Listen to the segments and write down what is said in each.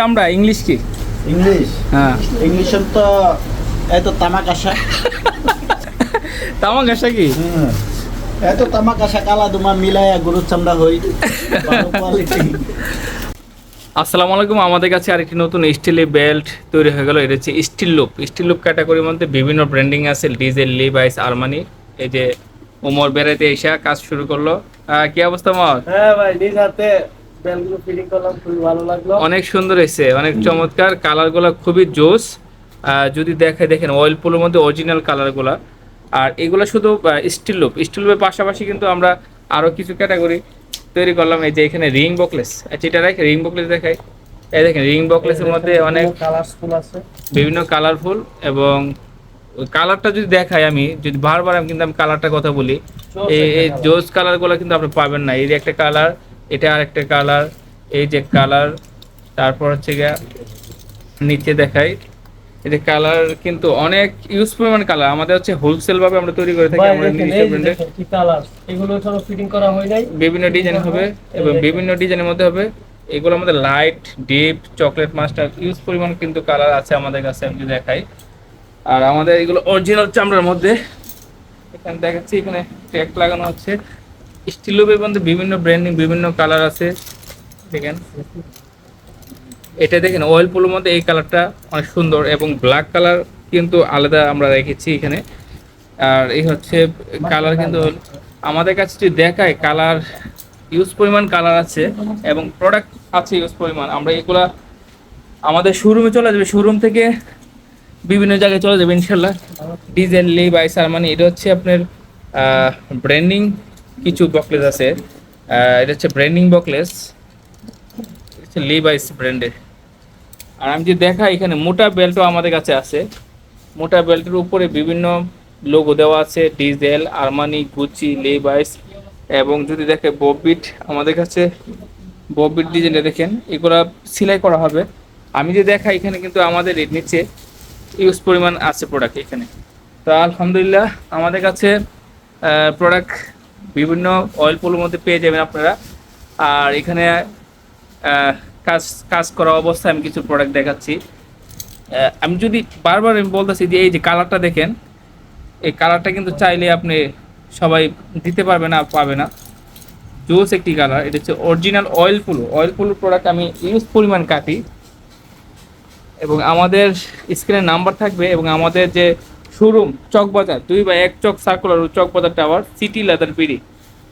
চামড়া ইংলিশ কি? ইংলিশ। হ্যাঁ। ইংলিশ তো এত তামাক আসা তামাক আসা কি। এত তামাক আসা কালা দুমা মিলাইয়া গরুর চামড়া হই। আসসালামু আলাইকুম। আমাদের কাছে আরেকটি নতুন স্টিলের বেল্ট তৈরি হয়ে গেল। এটা হচ্ছে স্টিল লুপ স্টিল লুপ ক্যাটাগরির মধ্যে বিভিন্ন ব্র্যান্ডিং আছে। ডিজেল লিভাইস আরমানি এই যে ওমর বেড়াতে এসে কাজ শুরু করল। কি অবস্থা মর হ্যাঁ ভাই নিজ হাতে বেলগুলো ফিটিং করলাম খুবই ভালো লাগল। অনেক সুন্দর এসেছে অনেক চমৎকার। কালারগুলো খুবই জোস। যদি দেখে দেখেন অয়েল পুলের মধ্যে অরিজিনাল কালারগুলো। আর এগুলো শুধু স্টিল লুপ স্টিল লুপের পাশাপাশি কিন্তু আমরা আরও কিছু ক্যাটাগরি তৈরি করলাম। এই যে এখানে রিং বকলেস আচ্ছা এটা দেখে রিং বকলেস দেখাই। এই দেখেন রিং বকলেসের মধ্যে অনেক কালারফুল আছে। বিভিন্ন কালারফুল এবং কালারটা যদি দেখাই আমি যদি বারবার আমি কিন্তু আমি কালারটার কথা বলি এই। জোস কালারগুলো কিন্তু আপনি পাবেন না। এই যে একটা কালার এটা আরেকটা কালার এই যে কালার তারপর হচ্ছে গিয়া নিচে দেখাই। এই যে কালার কিন্তু অনেক ইউজ পরিমাণ কালার আমাদের হচ্ছে হোলসেল ভাবে আমরা তৈরি করে থাকি আমাদের নিজস্ব কি কালার এগুলো এখনও ফিটিং করা হয় নাই। বিভিন্ন ডিজাইন হবে এবং বিভিন্ন ডিজাইনের মধ্যে হবে। এগুলো আমাদের light deep chocolate master use পরিমাণ কিন্তু কালার আছে আমাদের কাছে আমি দেখাই। আর আমাদের এগুলো অরিজিনাল চামড়ার মধ্যে। এখানে দেখাচ্ছি এখানে ট্যাগ লাগানো হচ্ছে। স্টিলের মধ্যে বিভিন্ন ব্র্যান্ডিং বিভিন্ন কালার আছে। দেখেন। এটা দেখেন অয়েল পুলোর মধ্যে এই কালারটা অনেক সুন্দর এবং ব্ল্যাক কালার কিন্তু আলাদা আমরা রেখেছি এখানে। আর এই হচ্ছে কালার কিন্তু আমাদের কাছে যদি দেখায় কালার ইউজ পরিমাণ কালার আছে এবং প্রোডাক্ট আছে ইউজ পরিমাণ, আমরা এগুলা আমাদের শোরুমে চলে যাবে। শোরুম থেকে বিভিন্ন জায়গায় চলে যাবে ইনশাল্লাহ। ডিজেল লি বাই সারমানি এটা হচ্ছে আপনার ব্র্যান্ডিং কিছু বকলেস আছে। এটা হচ্ছে ব্র্যান্ডিং বকলেস। হচ্ছে লি বাইস ব্র্যান্ডের আর আমি যদি দেখাই, এখানে মোটা বেল্টও আমাদের কাছে আছে। মোটা বেল্টের উপরে বিভিন্ন লোগো দেওয়া আছে ডিজেল আরমানি গুচি লেবাইস এবং যদি দেখে ববিট আমাদের কাছে ববিট ডিজাইনে দেখেন, এগুলা সেলাই করা হবে। আমি যে দেখাই, এখানে কিন্তু আমাদের এর নিচে ইউজ পরিমাণ আছে প্রোডাক্ট এখানে। তো আলহামদুলিল্লাহ, আমাদের কাছে প্রোডাক্ট বিভিন্ন অয়েল পোলোর মধ্যে পেয়ে যাবেন আপনারা। আর এখানে কাজ কাজ করা অবস্থায় আমি কিছু প্রোডাক্ট দেখাচ্ছি। আমি যদি বারবার আমি বলতেছি যে এই যে কালারটা দেখেন, এই কালারটা কিন্তু চাইলে আপনি সবাই দিতে পারবে না, পাবে না। জোস একটি কালার এটা হচ্ছে অরিজিনাল অয়েল পুলো অয়েল পুলো প্রোডাক্ট আমি ইউজ পরিমাণ কাটি। এবং আমাদের স্ক্রিনে নাম্বার থাকবে এবং আমাদের যে শোরুম চকবাজার দুই বা এক চক সার্কুলার ও Chawkbazar tower City Leather BD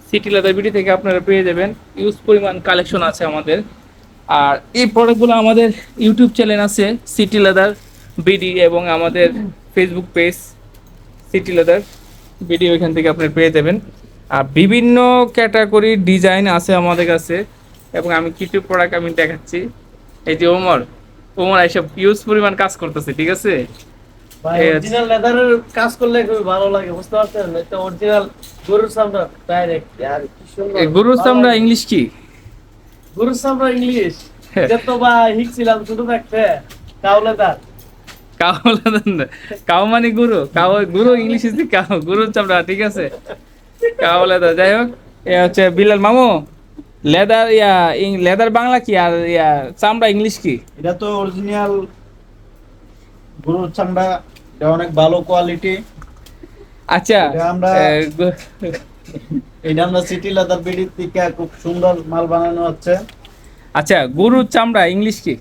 City Leather BD থেকে আপনারা পেয়ে যাবেন ইউজ পরিমাণ কালেকশন আছে আমাদের। আর এই প্রোডাক্টগুলো আমাদের ইউটিউব চ্যানেল আছে সিটি লেদার বিডি এবং আমাদের Facebook page City Leather BD ওইখান থেকে আপনি পেয়ে যাবেন। আর বিভিন্ন ক্যাটাগরি ডিজাইন আছে আমাদের কাছে এবং আমি কিছু প্রোডাক্ট আমি দেখাচ্ছি। এই যে ওমর ওমর এইসব ইউজ পরিমাণ কাজ করতেছে, ঠিক আছে। অরিজিনাল লেদারের কাজ করলে খুবই ভালো লাগে বুঝতে পারছেন? এটা অরিজিনাল গরুর চামড়া ডাইরেক্ট আর কি সুন্দর। গরুর চামড়া ইংলিশ কি? গরুর চামড়া ইংলিশ এটা তো ভাই শিখছিলাম ছোট থাকতে কাউ কাউ কাউ মানে গুরু। Cow Guru English is cow গুরুর চামড়া ঠিক আছে। কাউ লেদার যাই হোক এ হচ্ছে বিলাল মামু। লেদার ইয়া লেদার বাংলা কি? আর ইয়া চামড়া ইংলিশ কি? এটা তো অরিজিনাল গরুর চামড়া এটা অনেক ভালো কোয়ালিটি আচ্ছা আমরা- এটা আমরা সিটি লেদার বিডি থেকে খুব সুন্দর মাল বানানো হচ্ছে। আচ্ছা গরুর চামড়া ইংলিশ কি?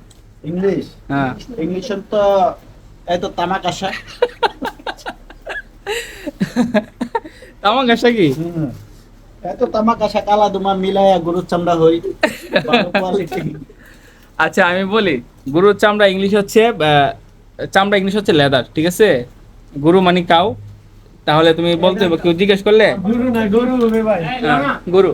ইংলিশ। হ্যাঁ। ইংলিশ তো এত তামাক আসা তামাক আসা কি। এত তামাক আসা কালা দুমা মিলাইয়া গরুর চামড়া হই। আচ্ছা আমি বলি গরুর চামড়া ইংলিশ হচ্ছে চামড়া ইংলিশ হচ্ছে লেদার ঠিক আছে? গরু মানে কাউ। তাহলে তুমি বলতে কেউ জিজ্ঞেস করলে? গরু।